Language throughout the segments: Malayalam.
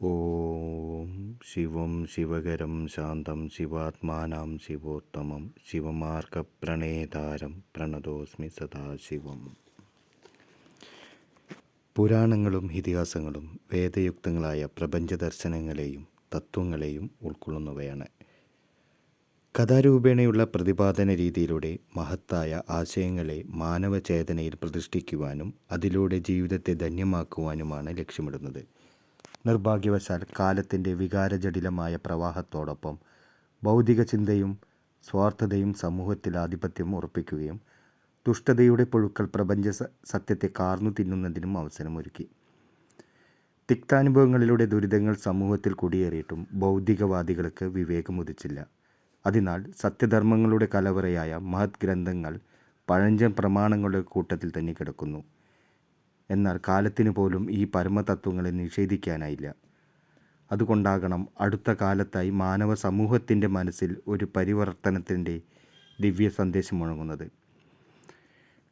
ഓം ശിവം ശിവകരം ശാന്തം ശിവാത്മാനാം ശിവോത്തമം ശിവമാർഗപ്രണേതാരം പ്രണതോസ്മി സദാശിവം പുരാണങ്ങളും ഇതിഹാസങ്ങളും വേദയുക്തങ്ങളായ പ്രപഞ്ച ദർശനങ്ങളെയും തത്വങ്ങളെയും ഉൾക്കൊള്ളുന്നവയാണ്. കഥാരൂപേണയുള്ള പ്രതിപാദന രീതിയിലൂടെ മഹത്തായ ആശയങ്ങളെ മാനവചേതനയിൽ പ്രതിഷ്ഠിക്കുവാനും അതിലൂടെ ജീവിതത്തെ ധന്യമാക്കുവാനുമാണ് ലക്ഷ്യമിടുന്നത്. നിർഭാഗ്യവശാൽ കാലത്തിന്റെ വികാരജടിലമായ പ്രവാഹത്തോടൊപ്പം ഭൗതിക ചിന്തയും സ്വാർത്ഥതയും സമൂഹത്തിൽ ആധിപത്യം ഉറപ്പിക്കുകയും ദുഷ്ടതയുടെ പുഴുക്കൾ പ്രപഞ്ച സത്യത്തെ കാർന്നു തിന്നുന്നതിനും അവസരമൊരുക്കി. തിക്താനുഭവങ്ങളിലൂടെ ദുരിതങ്ങൾ സമൂഹത്തിൽ കുടിയേറിയിട്ടും ഭൗതികവാദികൾക്ക് വിവേകമുദിച്ചില്ല. അതിനാൽ സത്യധർമ്മങ്ങളുടെ കലവറയായ മഹത് ഗ്രന്ഥങ്ങൾ പഴഞ്ചൻ പ്രമാണങ്ങളുടെ കൂട്ടത്തിൽ തന്നെ കിടക്കുന്നു. എന്നാൽ കാലത്തിന് പോലും ഈ പരമതത്വങ്ങളെ നിഷേധിക്കാനായില്ല. അതുകൊണ്ടാകണം അടുത്ത കാലത്തായി മാനവ സമൂഹത്തിന്റെ മനസ്സിൽ ഒരു പരിവർത്തനത്തിന്റെ ദിവ്യ സന്ദേശം മുഴങ്ങുന്നത്.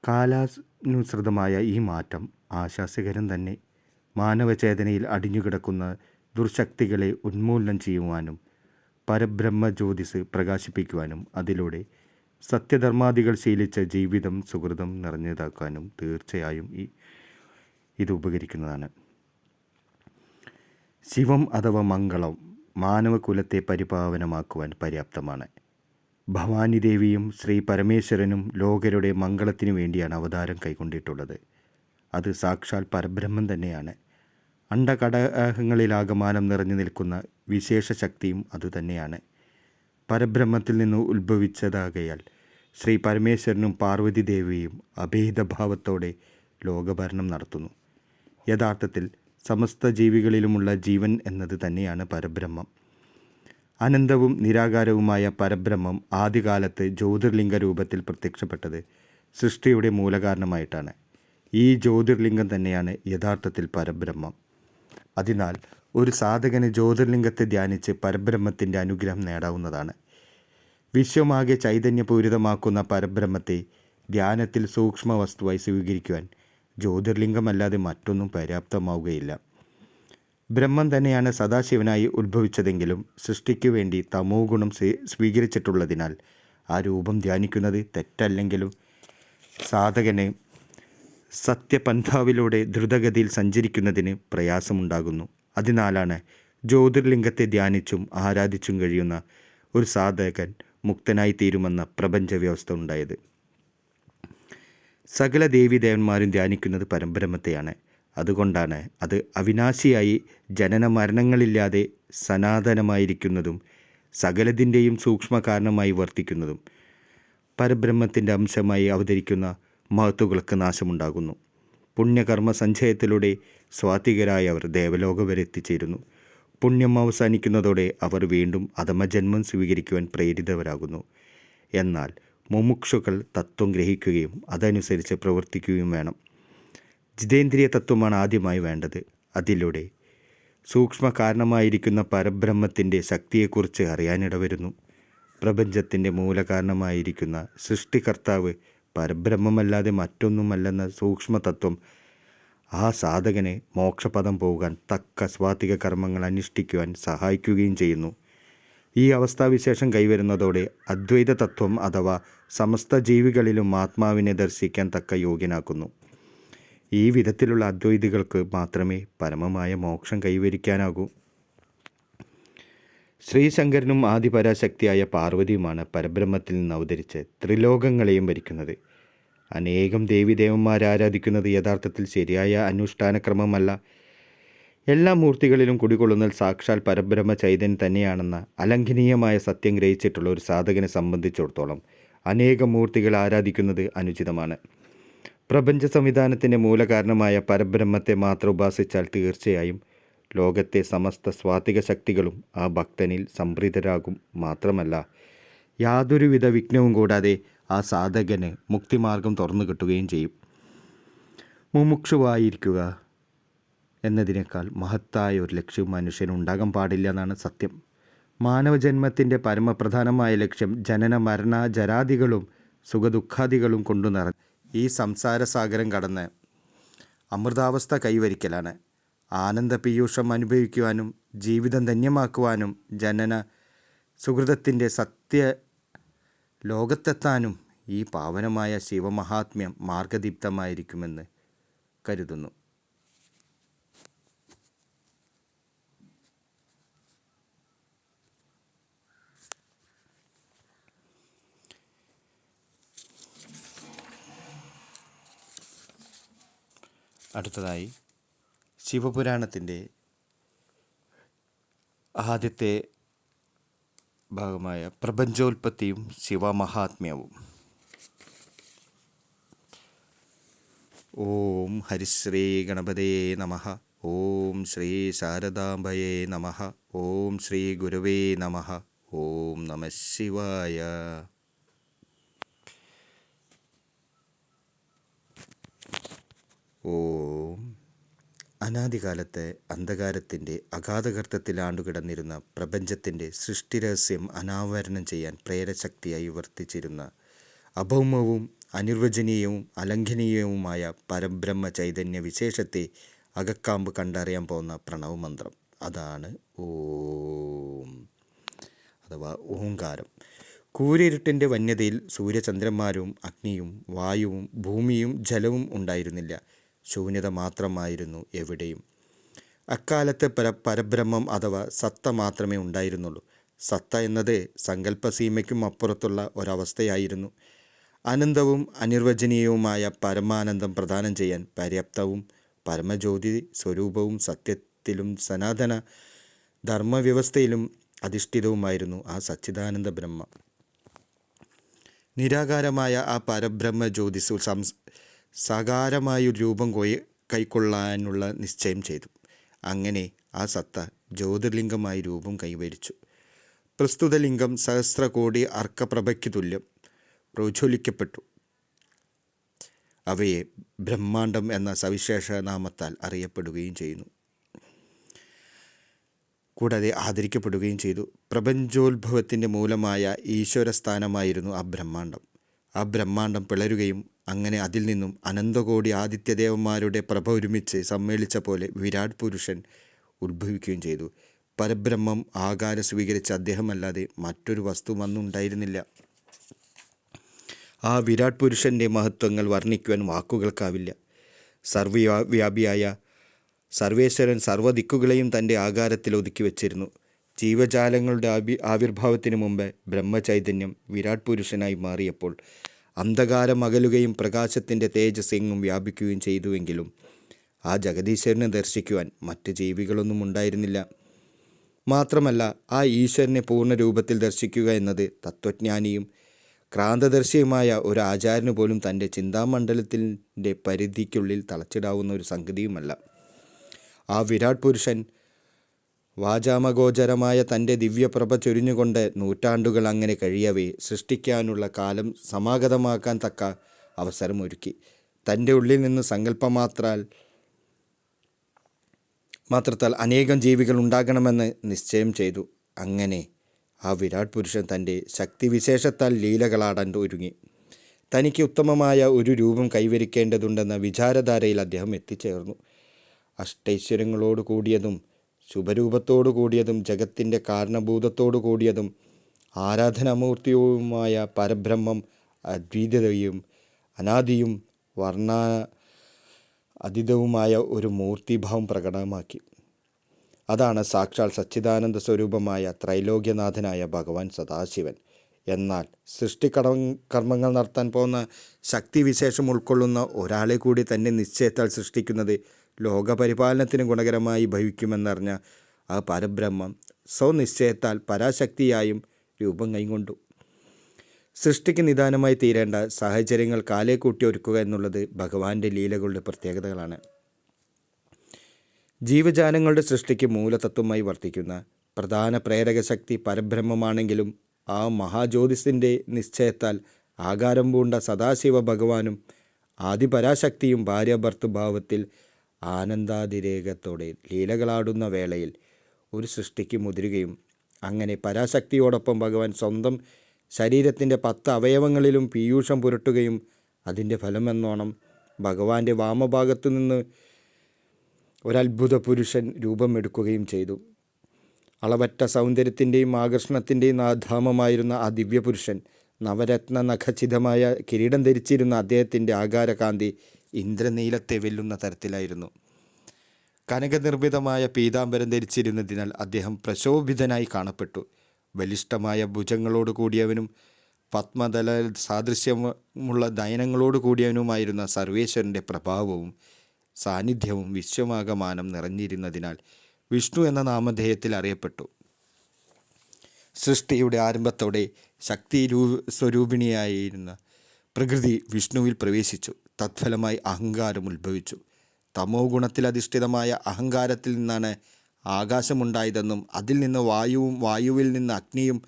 കാലാനുസൃതമായ ഈ മാറ്റം ആശാസ്യകരം തന്നെ. മാനവചേതനയിൽ അടിഞ്ഞുകിടക്കുന്ന ദുർശക്തികളെ ഉന്മൂലനം ചെയ്യുവാനും പരബ്രഹ്മ ജ്യോതിസ് പ്രകാശിപ്പിക്കുവാനും അതിലൂടെ സത്യധർമാദികൾ ശീലിച്ച ജീവിതം സുഹൃതം നിറഞ്ഞതാക്കാനും തീർച്ചയായും ഈ ഇത് ഉപകരിക്കുന്നതാണ്. ശിവം അഥവാ മംഗളം മാനവകുലത്തെ പരിപാവനമാക്കുവാൻ പര്യാപ്തമാണ്. ഭവാനി ദേവിയും ശ്രീ പരമേശ്വരനും ലോകരുടെ മംഗളത്തിനു വേണ്ടിയാണ് അവതാരം കൈക്കൊണ്ടിട്ടുള്ളത്. അത് സാക്ഷാൽ പരബ്രഹ്മം തന്നെയാണ്. അണ്ടകടകങ്ങളിലാകമാനം നിറഞ്ഞു നിൽക്കുന്ന വിശേഷ ശക്തിയും അതുതന്നെയാണ് പരബ്രഹ്മത്തിൽ നിന്ന് ഉത്ഭവിച്ചതാകയാൽ ശ്രീ പരമേശ്വരനും പാർവതി ദേവിയും അഭേദഭാവത്തോടെ ലോകഭരണം നടത്തുന്നു. യഥാർത്ഥത്തിൽ സമസ്ത ജീവികളിലുമുള്ള ജീവൻ എന്നത് തന്നെയാണ് പരബ്രഹ്മം. അനന്തവും നിരാകാരവുമായ പരബ്രഹ്മം ആദ്യകാലത്ത് ജ്യോതിർലിംഗ രൂപത്തിൽ പ്രത്യക്ഷപ്പെട്ടത് സൃഷ്ടിയുടെ മൂലകാരണമായിട്ടാണ്. ഈ ജ്യോതിർലിംഗം തന്നെയാണ് യഥാർത്ഥത്തിൽ പരബ്രഹ്മം. അതിനാൽ ഒരു സാധകന് ജ്യോതിർലിംഗത്തെ ധ്യാനിച്ച് പരബ്രഹ്മത്തിന്റെ അനുഗ്രഹം നേടാവുന്നതാണ്. വിശ്വമാകെ ചൈതന്യപൂരിതമാക്കുന്ന പരബ്രഹ്മത്തെ ധ്യാനത്തിൽ സൂക്ഷ്മ വസ്തുവായി സ്വീകരിക്കുവാൻ ജ്യോതിർലിംഗമല്ലാതെ മറ്റൊന്നും പര്യാപ്തമാവുകയില്ല. ബ്രഹ്മം തന്നെയാണ് സദാശിവനായി ഉത്ഭവിച്ചതെങ്കിലും സൃഷ്ടിക്കു വേണ്ടി തമോ ഗുണം സ്വീകരിച്ചിട്ടുള്ളതിനാൽ ആ രൂപം ധ്യാനിക്കുന്നത് തെറ്റല്ലെങ്കിലും സാധകന് സത്യപന്ഥാവിലൂടെ ദ്രുതഗതിയിൽ സഞ്ചരിക്കുന്നതിന് പ്രയാസമുണ്ടാകുന്നു. അതിനാലാണ് ജ്യോതിർലിംഗത്തെ ധ്യാനിച്ചും ആരാധിച്ചും കഴിയുന്ന ഒരു സാധകൻ മുക്തനായി തീരുമെന്ന പ്രപഞ്ച വ്യവസ്ഥ ഉണ്ടായത്. സകല ദേവീദേവന്മാരും ധ്യാനിക്കുന്നത് പരമ്പരമത്തെയാണ് അതുകൊണ്ടാണ് അത് അവിനാശിയായി ജനന മരണങ്ങളില്ലാതെ സനാതനമായിരിക്കുന്നതും സകലതിന്റെയും സൂക്ഷ്മ കാരണമായി വർത്തിക്കുന്നതും പരബ്രഹ്മത്തിന്റെ അംശമായി അവതരിക്കുന്ന മഹത്തുകൾക്ക് നാശമുണ്ടാകുന്നു. പുണ്യകർമ്മ സഞ്ചയത്തിലൂടെ സ്വാത്വികരായവർ ദേവലോകം വരെ എത്തിച്ചേരുന്നു. പുണ്യം അവസാനിക്കുന്നതോടെ അവർ വീണ്ടും അധമജന്മം സ്വീകരിക്കുവാൻ പ്രേരിതവരാകുന്നു. എന്നാൽ മുമുക്ഷുക്കൾ തത്വം ഗ്രഹിക്കുകയും അതനുസരിച്ച് പ്രവർത്തിക്കുകയും വേണം. ജിതേന്ദ്രിയ തത്വമാണ് ആദ്യമായി വേണ്ടത്. അതിലൂടെ സൂക്ഷ്മ കാരണമായിരിക്കുന്ന പരബ്രഹ്മത്തിന്റെ ശക്തിയെക്കുറിച്ച് അറിയാനിടവരുന്നു. പ്രപഞ്ചത്തിന്റെ മൂലകാരണമായിരിക്കുന്ന സൃഷ്ടികർത്താവ് പരബ്രഹ്മമല്ലാതെ മറ്റൊന്നുമല്ലെന്ന സൂക്ഷ്മതത്വം ആ സാധകനെ മോക്ഷപദം പോകാൻ തക്ക സ്വാതിക കർമ്മങ്ങൾ അനുഷ്ഠിക്കുവാൻ സഹായിക്കുകയും ചെയ്യുന്നു. ഈ അവസ്ഥാവിശേഷം കൈവരുന്നതോടെ അദ്വൈത തത്വം അഥവാ സമസ്ത ജീവികളിലും ആത്മാവിനെ ദർശിക്കാൻ തക്ക യോഗ്യനാക്കുന്നു. ഈ വിധത്തിലുള്ള അദ്വൈതികൾക്ക് മാത്രമേ പരമമായ മോക്ഷം കൈവരിക്കാനാകൂ. ശ്രീശങ്കരനും ആദിപരാശക്തിയായ പാർവതിയുമാണ് പരബ്രഹ്മത്തിൽ നിന്ന് അവതരിച്ച് ത്രിലോകങ്ങളെയും ഭരിക്കുന്നത്. അനേകം ദേവിദേവന്മാരാരാധിക്കുന്നത് യഥാർത്ഥത്തിൽ ശരിയായ അനുഷ്ഠാനക്രമമല്ല. എല്ലാ മൂർത്തികളിലും കുടികൊള്ളുന്ന സാക്ഷാൽ പരബ്രഹ്മ ചൈതന്യം തന്നെയാണെന്ന അലംഘനീയമായ സത്യം ഗ്രഹിച്ചിട്ടുള്ള ഒരു സാധകനെ സംബന്ധിച്ചിടത്തോളം അനേകം മൂർത്തികൾ ആരാധിക്കുന്നത് അനുചിതമാണ്. പ്രപഞ്ച സംവിധാനത്തിന്റെ മൂലകാരണമായ പരബ്രഹ്മത്തെ മാത്രം ഉപാസിച്ചാൽ തീർച്ചയായും ലോകത്തെ സമസ്ത സ്വാതിക ശക്തികളും ആ ഭക്തനിൽ സംപ്രീതരാകും മാത്രമല്ല യാതൊരുവിധ വിഘ്നവും കൂടാതെ ആ സാധകന് മുക്തിമാർഗം തുറന്നു കിട്ടുകയും ചെയ്യും. മുമുക്ഷുവായിരിക്കുക. എന്നതിനേക്കാൾ മഹത്തായ ഒരു ലക്ഷ്യം മനുഷ്യന് ഉണ്ടാകാൻ പാടില്ല എന്നാണ് സത്യം. മാനവജന്മത്തിന്റെ പരമപ്രധാനമായ ലക്ഷ്യം ജനന മരണ ജരാദികളും സുഖദുഃഖാദികളും കൊണ്ടു നിറ ഈ സംസാര സാഗരം കടന്ന് അമൃതാവസ്ഥ കൈവരിക്കലാണ്. ആനന്ദ പീയൂഷം അനുഭവിക്കുവാനും ജീവിതം ധന്യമാക്കുവാനും ജനന സുഹൃതത്തിന്റെ സത്യ ലോകത്തെത്താനും ഈ പാവനമായ ശിവമഹാത്മ്യം മാർഗദീപ്തമായിരിക്കുമെന്ന് കരുതുന്നു. അടുത്തതായി ശിവപുരാണത്തിന്റെ ആദ്യത്തെ ഭാഗമായ പ്രപഞ്ചോൽപത്തിയും ശിവമഹാത്മ്യവും. ഓം ഹരിശ്രീ ഗണപതേ നമ ഓം ശ്രീ ശാരദാംബയേ നമ ഓം ശ്രീ ഗുരുവേ നമ ഓം നമ ശിവായ. അനാദികാലത്തെ അന്ധകാരത്തിന്റെ അഗാധഗർത്തത്തിൽ ആണ്ടുകിടന്നിരുന്ന പ്രപഞ്ചത്തിന്റെ സൃഷ്ടിരഹസ്യം അനാവരണം ചെയ്യാൻ പ്രേരശക്തിയായി വർത്തിച്ചിരുന്ന അഭൗമവും അനിർവചനീയവും അലംഘനീയവുമായ പരബ്രഹ്മ ചൈതന്യ വിശേഷത്തെ അകക്കാമ്പ് കണ്ടറിയാൻ പോകുന്ന പ്രണവമന്ത്രം. അതാണ് ഓം. അഥവാ ഓങ്കാരം കൂരിരുട്ടിന്റെ വന്യതയിൽ സൂര്യചന്ദ്രന്മാരും അഗ്നിയും വായുവും ഭൂമിയും ജലവും ഉണ്ടായിരുന്നില്ല. ശൂന്യത മാത്രമായിരുന്നു എവിടെയും. അക്കാലത്ത് പര പരബ്രഹ്മം അഥവാ സത്ത മാത്രമേ ഉണ്ടായിരുന്നുള്ളൂ. സത്ത എന്നത് സങ്കല്പസീമയ്ക്കും അപ്പുറത്തുള്ള ഒരവസ്ഥയായിരുന്നു. അനന്തവും അനിർവചനീയവുമായ പരമാനന്ദം പ്രദാനം ചെയ്യാൻ പര്യാപ്തവും പരമജ്യോതി സ്വരൂപവും സത്യത്തിലും സനാതന ധർമ്മവ്യവസ്ഥയിലും അധിഷ്ഠിതവുമായിരുന്നു ആ സച്ചിദാനന്ദ ബ്രഹ്മ. നിരാകാരമായ ആ പരബ്രഹ്മ ജ്യോതിസ് സംസ് സാകാരമായൊരു രൂപം കൊയ് കൈക്കൊള്ളാനുള്ള നിശ്ചയം ചെയ്തു. അങ്ങനെ ആ സത്ത ജ്യോതിർലിംഗമായി രൂപം കൈവരിച്ചു. പ്രസ്തുത ലിംഗം സഹസ്രകോടി അർക്കപ്രഭയ്ക്ക് തുല്യം പ്രോജ്വലിക്കപ്പെട്ടു. അവയെ ബ്രഹ്മാണ്ഡം എന്ന സവിശേഷ നാമത്താൽ അറിയപ്പെടുകയും ചെയ്യുന്നു. കൂടാതെ ആദരിക്കപ്പെടുകയും ചെയ്തു. പ്രപഞ്ചോത്ഭവത്തിന്റെ മൂലമായ ഈശ്വരസ്ഥാനമായിരുന്നു ആ ബ്രഹ്മാണ്ടം ആ ബ്രഹ്മാണ്ടം പിളരുകയും അങ്ങനെ അതിൽ നിന്നും അനന്തകോടി ആദിത്യദേവന്മാരുടെ പ്രഭ ഒരുമിച്ച് സമ്മേളിച്ച പോലെ വിരാട് പുരുഷൻ ഉത്ഭവിക്കുകയും ചെയ്തു. പരബ്രഹ്മം ആകാരം സ്വീകരിച്ച അദ്ദേഹമല്ലാതെ മറ്റൊരു വസ്തു അന്നുണ്ടായിരുന്നില്ല ആ വിരാട് പുരുഷന്റെ മഹത്വങ്ങൾ വർണിക്കുവാൻ വാക്കുകൾക്കാവില്ല. സർവവ്യാപിയായ സർവേശ്വരൻ സർവദിക്കുകളെയും തന്റെ ആകാരത്തിൽ ഒതുക്കി വച്ചിരുന്നു. ജീവജാലങ്ങളുടെ ആവി ആവിർഭാവത്തിന് മുമ്പ് ബ്രഹ്മചൈതന്യം വിരാട് പുരുഷനായി മാറിയപ്പോൾ അന്ധകാരം അകലുകയും പ്രകാശത്തിന്റെ തേജസ് എങ്ങും വ്യാപിക്കുകയും ചെയ്തുവെങ്കിലും ആ ജഗദീശ്വരനെ ദർശിക്കുവാൻ മറ്റ് ജീവികളൊന്നും ഉണ്ടായിരുന്നില്ല. മാത്രമല്ല ആ ഈശ്വരനെ പൂർണ രൂപത്തിൽ ദർശിക്കുക എന്നത് തത്വജ്ഞാനിയും ക്രാന്തദർശിയുമായ ഒരു ആചാര്യന് പോലും തന്റെ ചിന്താമണ്ഡലത്തിന്റെ പരിധിക്കുള്ളിൽ തളച്ചിടാവുന്ന ഒരു സംഗതിയുമല്ല. ആ വിരാട് പുരുഷൻ വാചാമഗോചരമായ തന്റെ ദിവ്യപ്രഭ ചൊരിഞ്ഞുകൊണ്ട് നൂറ്റാണ്ടുകൾ അങ്ങനെ കഴിയവേ സൃഷ്ടിക്കാനുള്ള കാലം സമാഗതമാക്കാൻ തക്ക അവസരമൊരുക്കി. തന്റെ ഉള്ളിൽ നിന്ന് സങ്കല്പമാത്രാൽ മാത്രത്താൽ അനേകം ജീവികൾ ഉണ്ടാകണമെന്ന് നിശ്ചയം ചെയ്തു. അങ്ങനെ ആ വിരാട് പുരുഷൻ തന്റെ ശക്തിവിശേഷത്താൽ ലീലകളാടാൻ ഒരുങ്ങി. തനിക്ക് ഉത്തമമായ ഒരു രൂപം കൈവരിക്കേണ്ടതുണ്ടെന്ന വിചാരധാരയിൽ അദ്ദേഹം എത്തിച്ചേർന്നു. അഷ്ടൈശ്വര്യങ്ങളോട് കൂടിയതും ശുഭരൂപത്തോടു കൂടിയതും ജഗത്തിന്റെ കാരണഭൂതത്തോടു കൂടിയതും ആരാധനാമൂർത്തിയുമായ പരബ്രഹ്മം അദ്വൈതയും അനാദിയും വർണ അതീതവുമായ ഒരു മൂർത്തിഭാവം പ്രകടമാക്കി. അതാണ് സാക്ഷാൽ സച്ചിദാനന്ദ സ്വരൂപമായ ത്രൈലോക്യനാഥനായ ഭഗവാൻ സദാശിവൻ. എന്നാൽ സൃഷ്ടിക്കട കർമ്മങ്ങൾ നടത്താൻ പോകുന്ന ശക്തിവിശേഷം ഉൾക്കൊള്ളുന്ന ഒരാളെ കൂടി തന്നെ നിശ്ചയത്താൽ സൃഷ്ടിക്കുന്നത് ലോകപരിപാലനത്തിന് ഗുണകരമായി ഭവിക്കുമെന്നറിഞ്ഞ ആ പരബ്രഹ്മം സ്വനിശ്ചയത്താൽ പരാശക്തിയായും രൂപം കൈകൊണ്ടു. സൃഷ്ടിക്ക് നിദാനമായി തീരേണ്ട സാഹചര്യങ്ങൾ കാലേ കൂട്ടി ഒരുക്കുക എന്നുള്ളത് ഭഗവാന്റെ ലീലകളുടെ പ്രത്യേകതകളാണ്. ജീവജാലങ്ങളുടെ സൃഷ്ടിക്ക് മൂലതത്വമായി വർത്തിക്കുന്ന പ്രധാന പ്രേരക ശക്തി പരബ്രഹ്മമാണെങ്കിലും ആ മഹാജ്യോതിസിന്റെ നിശ്ചയത്താൽ ആകാരം പൂണ്ട സദാശിവ ഭഗവാനും ആദിപരാശക്തിയും ഭാര്യാഭർത്തൃഭാവത്തിൽ ആനന്ദാതിരേകത്തോടെ ലീലകളാടുന്ന വേളയിൽ ഒരു സൃഷ്ടിക്ക് മുതിരുകയും അങ്ങനെ പരാശക്തിയോടൊപ്പം ഭഗവാൻ സ്വന്തം ശരീരത്തിന്റെ പത്ത് അവയവങ്ങളിലും പീയൂഷം പുരട്ടുകയും അതിന്റെ ഫലമെന്നോണം ഭഗവാന്റെ വാമഭാഗത്തു നിന്ന് ഒരത്ഭുത പുരുഷൻ രൂപമെടുക്കുകയും ചെയ്തു. അളവറ്റ സൗന്ദര്യത്തിന്റെയും ആകർഷണത്തിന്റെയും ധാമമായിരുന്ന ആ ദിവ്യപുരുഷൻ നവരത്ന നഖചിതമായ കിരീടം ധരിച്ചിരുന്ന അദ്ദേഹത്തിന്റെ ആകാരകാന്തി ഇന്ദ്രനീലത്തെ വെല്ലുന്ന തരത്തിലായിരുന്നു. കനകനിർമ്മിതമായ പീതാംബരം ധരിച്ചിരുന്നതിനാൽ അദ്ദേഹം പ്രശോഭിതനായി കാണപ്പെട്ടു. ബലിഷ്ഠമായ ഭുജങ്ങളോട് കൂടിയവനും പത്മതല സാദൃശ്യമുള്ള ദയനങ്ങളോട് കൂടിയവനുമായിരുന്ന സർവേശ്വരന്റെ പ്രഭാവവും സാന്നിധ്യവും വിശ്വമാകമാനം നിറഞ്ഞിരുന്നതിനാൽ വിഷ്ണു എന്ന നാമധേയത്തിൽ അറിയപ്പെട്ടു. സൃഷ്ടിയുടെ ആരംഭത്തോടെ ശക്തി സ്വരൂപിണിയായിരുന്ന പ്രകൃതി വിഷ്ണുവിൽ പ്രവേശിച്ചു. തത്ഫലമായി അഹങ്കാരം ഉത്ഭവിച്ചു. തമോ ഗുണത്തിലധിഷ്ഠിതമായ അഹങ്കാരത്തിൽ നിന്നാണ് ആകാശമുണ്ടായതെന്നും അതിൽ നിന്ന് വായുവും വായുവിൽ നിന്ന് അഗ്നിയും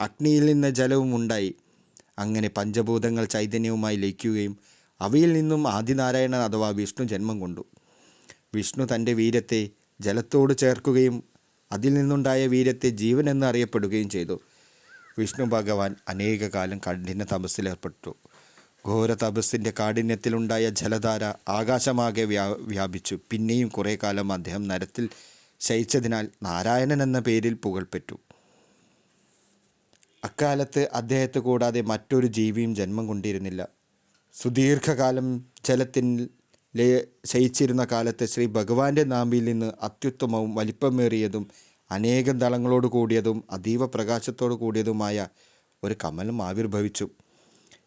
അഗ്നിയിൽ നിന്ന് ജലവും ഉണ്ടായി. അങ്ങനെ പഞ്ചഭൂതങ്ങൾ ചൈതന്യവുമായി ലയിക്കുകയും അവയിൽ നിന്നും ആദിനാരായണൻ അഥവാ വിഷ്ണു ജന്മം കൊണ്ടു. വിഷ്ണു തന്റെ വീര്യത്തെ ജലത്തോട് ചേർക്കുകയും അതിൽ നിന്നുണ്ടായ വീര്യത്തെ ജീവൻ എന്ന് അറിയപ്പെടുകയും ചെയ്തു. വിഷ്ണു ഭഗവാൻ അനേക കാലം കഠിന തപസ്സിലേർപ്പെട്ടു. ഘോര തപസ്സിന്റെ കാഠിന്യത്തിലുണ്ടായ ജലധാര ആകാശമാകെ വ്യാ വ്യാപിച്ചു. പിന്നെയും കുറേ കാലം അദ്ദേഹം നരത്തിൽ ശയിച്ചതിനാൽ നാരായണൻ എന്ന പേരിൽ പുകൾപ്പെട്ടു. അക്കാലത്ത് അദ്ദേഹത്തെ കൂടാതെ മറ്റൊരു ജീവിയും ജന്മം കൊണ്ടിരുന്നില്ല. സുദീർഘകാലം ജലത്തിൽ ശയിച്ചിരുന്ന കാലത്ത് ശ്രീ ഭഗവാന്റെ നാമ്പിൽ നിന്ന് അത്യുത്തമവും വലിപ്പമേറിയതും അനേകം ദളങ്ങളോട് കൂടിയതും അതീവ പ്രകാശത്തോടു കൂടിയതുമായ ഒരു കമലം ആവിർഭവിച്ചു.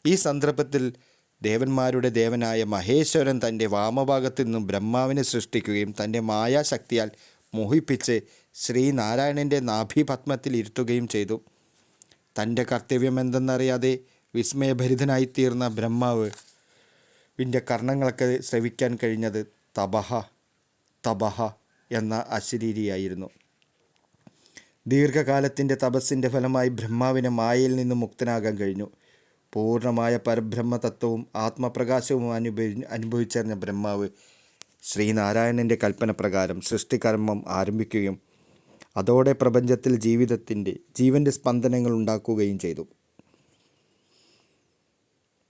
ഈ സന്ദർഭത്തിൽ ദേവന്മാരുടെ ദേവനായ മഹേശ്വരൻ തന്റെ വാമഭാഗത്തു നിന്നും ബ്രഹ്മാവിനെ സൃഷ്ടിക്കുകയും തന്റെ മായാശക്തിയാൽ മോഹിപ്പിച്ച് ശ്രീനാരായണന്റെ നാഭിപത്മത്തിൽ ഇരുത്തുകയും ചെയ്തു. തന്റെ കർത്തവ്യം എന്തെന്നറിയാതെ വിസ്മയഭരിതനായിത്തീർന്ന ബ്രഹ്മാവ് വിന്റെ കർണങ്ങളൊക്കെ ശ്രവിക്കാൻ കഴിഞ്ഞത് തപഹ തപഹ എന്ന അശരീരിയായിരുന്നു. ദീർഘകാലത്തിന്റെ തപസ്സിന്റെ ഫലമായി ബ്രഹ്മാവിന് മായയിൽ നിന്ന് മുക്തനാകാൻ കഴിഞ്ഞു. പൂർണമായ പരബ്രഹ്മ തത്വവും ആത്മപ്രകാശവും അനുഭവി അനുഭവിച്ചറിഞ്ഞ ബ്രഹ്മാവ് ശ്രീനാരായണന്റെ കൽപ്പന പ്രകാരം സൃഷ്ടികർമ്മം ആരംഭിക്കുകയും അതോടെ പ്രപഞ്ചത്തിൽ ജീവിതത്തിന്റെ ജീവന്റെ സ്പന്ദനങ്ങൾ ഉണ്ടാക്കുകയും ചെയ്തു.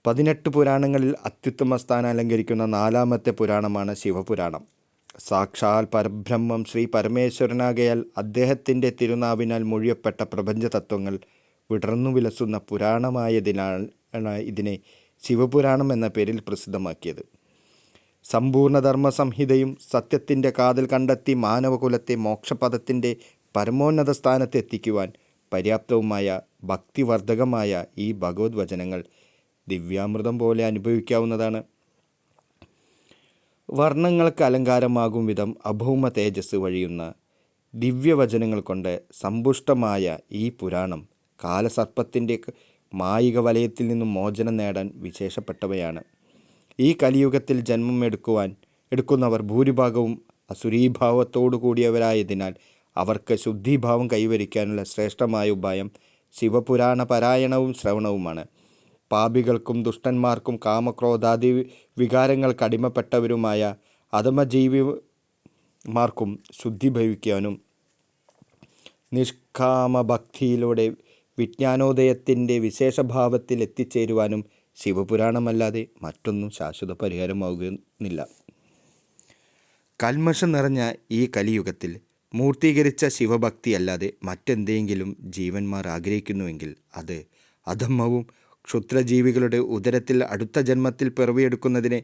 പതിനെട്ട് പുരാണങ്ങളിൽ അത്യുത്തമ സ്ഥാനം അലങ്കരിക്കുന്ന നാലാമത്തെ പുരാണമാണ് ശിവപുരാണം. സാക്ഷാൽ പരബ്രഹ്മം ശ്രീ പരമേശ്വരനാകയാൽ അദ്ദേഹത്തിന്റെ തിരുനാവിനാൽ മൊഴിയപ്പെട്ട പ്രപഞ്ച തത്വങ്ങൾ വിടർന്നു വിലസുന്ന പുരാണമായതിനാണ് ഇതിനെ ശിവപുരാണം എന്ന പേരിൽ പ്രസിദ്ധമാക്കിയത്. സമ്പൂർണ ധർമ്മ സംഹിതയും സത്യത്തിന്റെ കാതിൽ കണ്ടെത്തി മാനവകുലത്തെ മോക്ഷപഥത്തിന്റെ പരമോന്നത സ്ഥാനത്തെത്തിക്കുവാൻ പര്യാപ്തവുമായ ഭക്തിവർദ്ധകമായ ഈ ഭഗവത് വചനങ്ങൾ ദിവ്യാമൃതം പോലെ അനുഭവിക്കാവുന്നതാണ്. വർണങ്ങൾക്ക് അലങ്കാരമാകും വിധം അഭൗമ തേജസ് വഴിയുന്ന ദിവ്യവചനങ്ങൾ കൊണ്ട് സമ്പുഷ്ടമായ ഈ പുരാണം കാലസർപ്പത്തിന്റെ മായിക വലയത്തിൽ നിന്നും മോചനം നേടാൻ വിശേഷപ്പെട്ടവയാണ്. ഈ കലിയുഗത്തിൽ ജന്മം എടുക്കുവാൻ എടുക്കുന്നവർ ഭൂരിഭാഗവും അസുരീഭാവത്തോടു കൂടിയവരായതിനാൽ അവർക്ക് ശുദ്ധിഭാവം കൈവരിക്കാനുള്ള ശ്രേഷ്ഠമായ ഉപായം ശിവപുരാണ പാരായണവും ശ്രവണവുമാണ്. പാപികൾക്കും ദുഷ്ടന്മാർക്കും കാമക്രോധാദി വികാരങ്ങൾക്ക് അടിമപ്പെട്ടവരുമായ അധമജീവിമാർക്കും ശുദ്ധി ഭവിക്കാനും നിഷ്കാമഭക്തിയിലൂടെ വിജ്ഞാനോദയത്തിന്റെ വിശേഷഭാവത്തിൽ എത്തിച്ചേരുവാനും ശിവപുരാണമല്ലാതെ മറ്റൊന്നും ശാശ്വത പരിഹാരമാകുന്നില്ല. കൽമഷം നിറഞ്ഞ ഈ കലിയുഗത്തിൽ മൂർത്തീകരിച്ച ശിവഭക്തിയല്ലാതെ മറ്റെന്തെങ്കിലും ജീവന്മാർ ആഗ്രഹിക്കുന്നുവെങ്കിൽ അത് അധമ്മവും ക്ഷുദ്രജീവികളുടെ ഉദരത്തിൽ അടുത്ത ജന്മത്തിൽ പിറവിയെടുക്കുന്നതിന്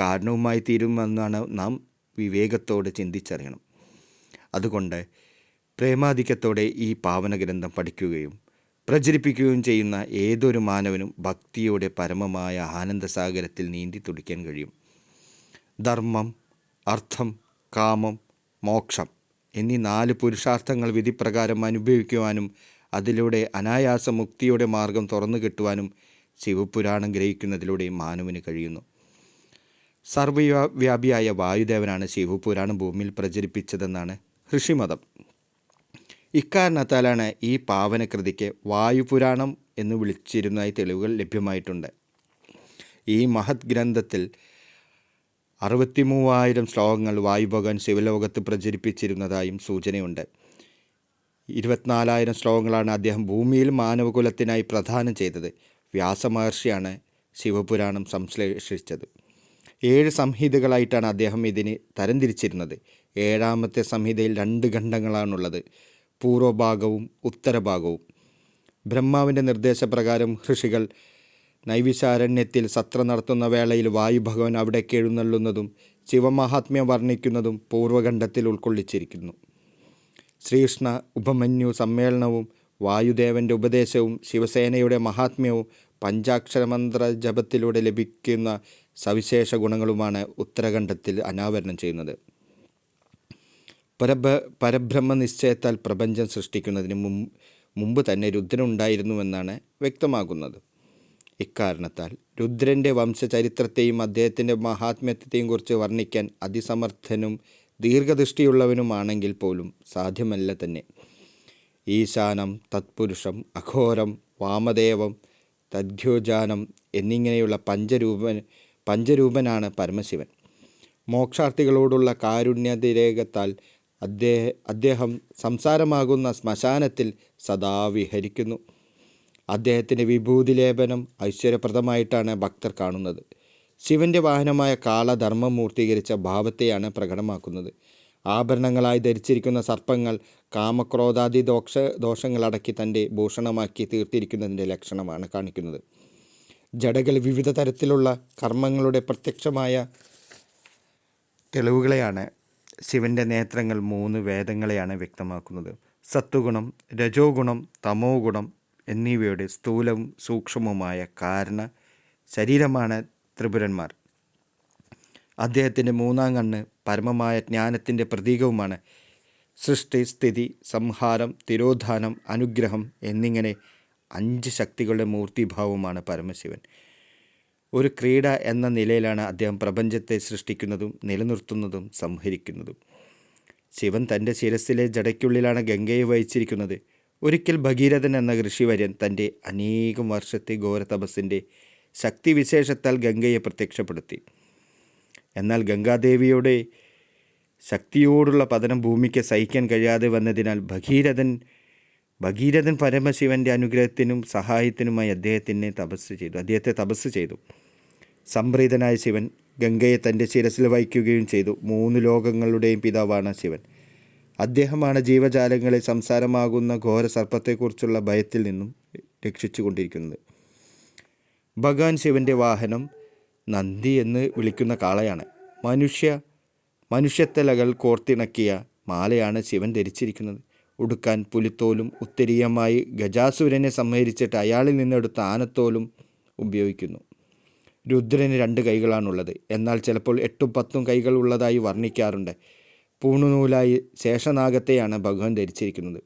കാരണവുമായി തീരുമെന്നാണ് നാം വിവേകത്തോടെ ചിന്തിച്ചറിയണം. അതുകൊണ്ട് പ്രേമാധിക്യത്തോടെ ഈ പാവന ഗ്രന്ഥം പഠിക്കുകയും പ്രചരിപ്പിക്കുകയും ചെയ്യുന്ന ഏതൊരു മാനവനും ഭക്തിയുടെ പരമമായ ആനന്ദസാഗരത്തിൽ നീന്തി തുടിക്കാൻ കഴിയും. ധർമ്മം അർത്ഥം കാമം മോക്ഷം എന്നീ നാല് പുരുഷാർത്ഥങ്ങൾ വിധിപ്രകാരം അനുഭവിക്കുവാനും അതിലൂടെ അനായാസ മുക്തിയുടെ മാർഗം തുറന്നു കിട്ടുവാനും ശിവപുരാണം ഗ്രഹിക്കുന്നതിലൂടെ മാനവന് കഴിയുന്നു. സർവവ്യാപിയായ വായുദേവനാണ് ശിവപുരാണം ഭൂമിയിൽ പ്രചരിപ്പിച്ചതെന്നാണ് ഋഷിമതം. ഇക്കാരണത്താലാണ് ഈ പാവനകൃതിക്ക് വായുപുരാണം എന്ന് വിളിച്ചിരുന്നതായി തെളിവുകൾ ലഭ്യമായിട്ടുണ്ട്. ഈ മഹത് ഗ്രന്ഥത്തിൽ അറുപത്തി മൂവായിരം ശ്ലോകങ്ങൾ വായുഭഗവാൻ ശിവലോകത്ത് പ്രചരിപ്പിച്ചിരുന്നതായും സൂചനയുണ്ട്. ഇരുപത്തിനാലായിരം ശ്ലോകങ്ങളാണ് അദ്ദേഹം ഭൂമിയിൽ മാനവകുലത്തിനായി പ്രദാനം ചെയ്തത്. വ്യാസമഹർഷിയാണ് ശിവപുരാണം സംശ്ലേഷിച്ചത്. ഏഴ് സംഹിതകളായിട്ടാണ് അദ്ദേഹം ഇതിന് തരംതിരിച്ചിരുന്നത്. ഏഴാമത്തെ സംഹിതയിൽ രണ്ട് ഖണ്ഡങ്ങളാണുള്ളത്. പൂർവഭാഗവും ഉത്തരഭാഗവും. ബ്രഹ്മാവിന്റെ നിർദ്ദേശപ്രകാരം ഋഷികൾ നൈവിശാരണ്യത്തിൽ സത്ര നടത്തുന്ന വേളയിൽ വായുഭഗവൻ അവിടെ എഴുന്നള്ളുന്നതും ശിവമഹാത്മ്യം വർണിക്കുന്നതും പൂർവഖണ്ഡത്തിൽ ഉൾക്കൊള്ളിച്ചിരിക്കുന്നു. ശ്രീകൃഷ്ണ ഉപമന്യു സമ്മേളനവും വായുദേവന്റെ ഉപദേശവും ശിവസേനയുടെ മഹാത്മ്യവും പഞ്ചാക്ഷരമന്ത്ര ജപത്തിലൂടെ ലഭിക്കുന്ന സവിശേഷ ഗുണങ്ങളുമാണ് ഉത്തരഖണ്ഡത്തിൽ അനാവരണം ചെയ്യുന്നത്. പരബ്ര പരബ്രഹ്മ നിശ്ചയത്താൽ പ്രപഞ്ചം സൃഷ്ടിക്കുന്നതിന് മുമ്പ് മുമ്പ് തന്നെ രുദ്രനുണ്ടായിരുന്നുവെന്നാണ് വ്യക്തമാകുന്നത്. ഇക്കാരണത്താൽ രുദ്രന്റെ വംശചരിത്രത്തെയും അദ്ദേഹത്തിന്റെ മഹാത്മ്യത്തെയും കുറിച്ച് വർണിക്കാൻ അതിസമർത്ഥനും ദീർഘദൃഷ്ടിയുള്ളവനുമാണെങ്കിൽ പോലും സാധ്യമല്ല തന്നെ. ഈശാനം തത്പുരുഷം അഘോരം വാമദേവം തദ്യോജാനം എന്നിങ്ങനെയുള്ള പഞ്ചരൂപൻ പഞ്ചരൂപനാണ് പരമശിവൻ. മോക്ഷാർത്ഥികളോടുള്ള കാരുണ്യതിരേകത്താൽ അദ്ദേഹ അദ്ദേഹം സംസാരമാകുന്ന ശ്മശാനത്തിൽ സദാ വിഹരിക്കുന്നു. അദ്ദേഹത്തിന്റെ വിഭൂതി ലേപനം ഐശ്വര്യപ്രദമായിട്ടാണ് ഭക്തർ കാണുന്നത്. ശിവന്റെ വാഹനമായ കാളധർമ്മം മൂർത്തീകരിച്ച ഭാവത്തെയാണ് പ്രകടമാക്കുന്നത്. ആഭരണങ്ങളായി ധരിച്ചിരിക്കുന്ന സർപ്പങ്ങൾ കാമക്രോധാദി ദോഷ ദോഷങ്ങളടക്കി തന്റെ ഭൂഷണമാക്കി തീർത്തിരിക്കുന്നതിന്റെ ലക്ഷണമാണ് കാണിക്കുന്നത്. ജടകൾ വിവിധ തരത്തിലുള്ള കർമ്മങ്ങളുടെ പ്രത്യക്ഷമായ തെളിവുകളെയാണ് ശിവന്റെ നേത്രങ്ങൾ മൂന്ന് വേദങ്ങളെയാണ് വ്യക്തമാക്കുന്നത്. സത്വഗുണം രജോ ഗുണം തമോ ഗുണം എന്നിവയുടെ സ്ഥൂലവും സൂക്ഷ്മവുമായ കാരണ ശരീരമാണ് ത്രിപുരന്മാർ. അദ്ദേഹത്തിന്റെ മൂന്നാം കണ്ണ് പരമമായ ജ്ഞാനത്തിന്റെ പ്രതീകവുമാണ്. സൃഷ്ടി സ്ഥിതി സംഹാരം തിരോധാനം അനുഗ്രഹം എന്നിങ്ങനെ അഞ്ച് ശക്തികളുടെ മൂർത്തിഭാവമാണ് പരമശിവൻ. ഒരു ക്രീഡ എന്ന നിലയിലാണ് അദ്ദേഹം പ്രപഞ്ചത്തെ സൃഷ്ടിക്കുന്നതും നിലനിർത്തുന്നതും സംഹരിക്കുന്നതും. ശിവൻ തന്റെ ശിരസിലെ ജടയ്ക്കുള്ളിലാണ് ഗംഗയെ വഹിച്ചിരിക്കുന്നത്. ഒരിക്കൽ ഭഗീരഥൻ എന്ന ഋഷിവര്യൻ തന്റെ അനേകം വർഷത്തെ ഘോരതപസ്സിന്റെ ശക്തിവിശേഷത്താൽ ഗംഗയെ പ്രത്യക്ഷപ്പെടുത്തി. എന്നാൽ ഗംഗാദേവിയുടെ ശക്തിയോടുള്ള പതനം ഭൂമിക്ക് സഹിക്കാൻ കഴിയാതെ വന്നതിനാൽ ഭഗീരഥൻ ഭഗീരഥൻ പരമശിവന്റെ അനുഗ്രഹത്തിനും സഹായത്തിനുമായി അദ്ദേഹത്തിനെ തപസ് ചെയ്തു അദ്ദേഹത്തെ തപസ് ചെയ്തു. സംപ്രീതനായ ശിവൻ ഗംഗയെ തന്റെ ശിരസിൽ വഹിക്കുകയും ചെയ്തു. മൂന്ന് ലോകങ്ങളുടെയും പിതാവാണ് ശിവൻ. അദ്ദേഹമാണ് ജീവജാലങ്ങളെ സംസാരമാകുന്ന ഘോര സർപ്പത്തെക്കുറിച്ചുള്ള ഭയത്തിൽ നിന്നും രക്ഷിച്ചുകൊണ്ടിരിക്കുന്നത്. ഭഗവാൻ ശിവന്റെ വാഹനം നന്ദി എന്ന് വിളിക്കുന്ന കാളയാണ്. മനുഷ്യ മനുഷ്യത്തലകൾ കോർത്തിണക്കിയ മാലയാണ് ശിവൻ ധരിച്ചിരിക്കുന്നത്. ഉടുക്കാൻ പുലിത്തോലും ഉത്തരീയമായി ഗജാസുരനെ സംഹരിച്ചിട്ട് അയാളിൽ നിന്നെടുത്ത ആനത്തോലും ഉപയോഗിക്കുന്നു. രുദ്രന് രണ്ട് കൈകളാണുള്ളത്. എന്നാൽ ചിലപ്പോൾ എട്ടും പത്തും കൈകൾ ഉള്ളതായി വർണിക്കാറുണ്ട്. പൂണുനൂലായി ശേഷനാഗത്തെയാണ് ഭഗവാൻ ധരിച്ചിരിക്കുന്നത്.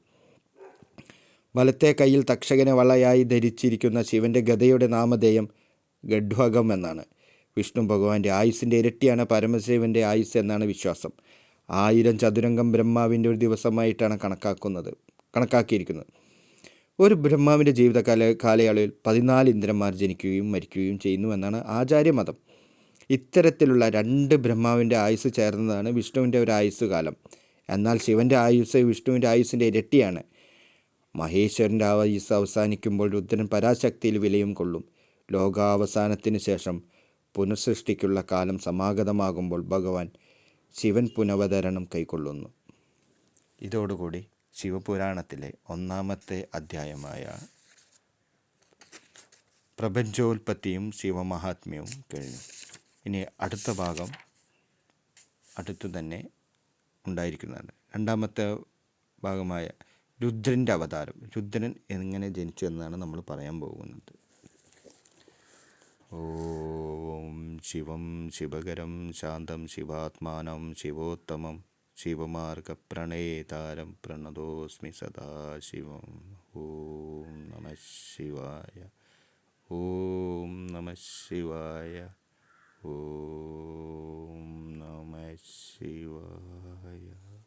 വലത്തെ കയ്യിൽ തക്ഷകനെ വളയായി ധരിച്ചിരിക്കുന്ന ശിവന്റെ ഗതയുടെ നാമധേയം ഗഡ്വകം എന്നാണ്. വിഷ്ണു ഭഗവാന്റെ ആയുസിന്റെ ഇരട്ടിയാണ് പരമശിവന്റെ ആയുസ് എന്നാണ് വിശ്വാസം. ആയിരം ചതുരംഗം ബ്രഹ്മാവിന്റെ ഒരു ദിവസമായിട്ടാണ് കണക്കാക്കുന്നത് കണക്കാക്കിയിരിക്കുന്നത്. ഒരു ബ്രഹ്മാവിന്റെ ജീവിതകാല കാലയളവിൽ പതിനാല് ഇന്ദ്രന്മാർ ജനിക്കുകയും മരിക്കുകയും ചെയ്യുന്നുവെന്നാണ് ആചാര്യമതം. ഇത്തരത്തിലുള്ള രണ്ട് ബ്രഹ്മാവിന്റെ ആയുസ് ചേർന്നതാണ് വിഷ്ണുവിന്റെ ഒരു ആയുസ് കാലം എന്നാൽ ശിവന്റെ ആയുസ് വിഷ്ണുവിന്റെ ആയുസിന്റെ ഇരട്ടിയാണ്. മഹേശ്വരന്റെ ആയുസ് അവസാനിക്കുമ്പോൾ രുദ്രൻ പരാശക്തിയിൽ വിലയും കൊള്ളും. ലോകാവസാനത്തിന് ശേഷം പുനഃസൃഷ്ടിക്കുള്ള കാലം സമാഗതമാകുമ്പോൾ ഭഗവാൻ ശിവൻ പുനവതരണം കൈക്കൊള്ളുന്നു. ഇതോടുകൂടി ശിവപുരാണത്തിലെ ഒന്നാമത്തെ അധ്യായമായ പ്രപഞ്ചോൽപത്തിയും ശിവമഹാത്മ്യവും കഴിഞ്ഞു. ഇനി അടുത്ത ഭാഗം അടുത്തു തന്നെ ഉണ്ടായിരിക്കുന്നതാണ്. രണ്ടാമത്തെ ഭാഗമായ രുദ്രന്റെ അവതാരം. രുദ്രൻ എങ്ങനെ ജനിച്ചു എന്നാണ് നമ്മൾ പറയാൻ പോകുന്നത്. ഓം ശിവം ശിവകരം ശാന്തം ശിവാത്മാനം ശിവോത്തമം ശിവമാർഗപ്രണേതാരം പ്രണതോസ്മി സദാശിവം ഓം നമ ശിവായ. ഓം നമ ശിവായ. ഓം നമ ശിവായ.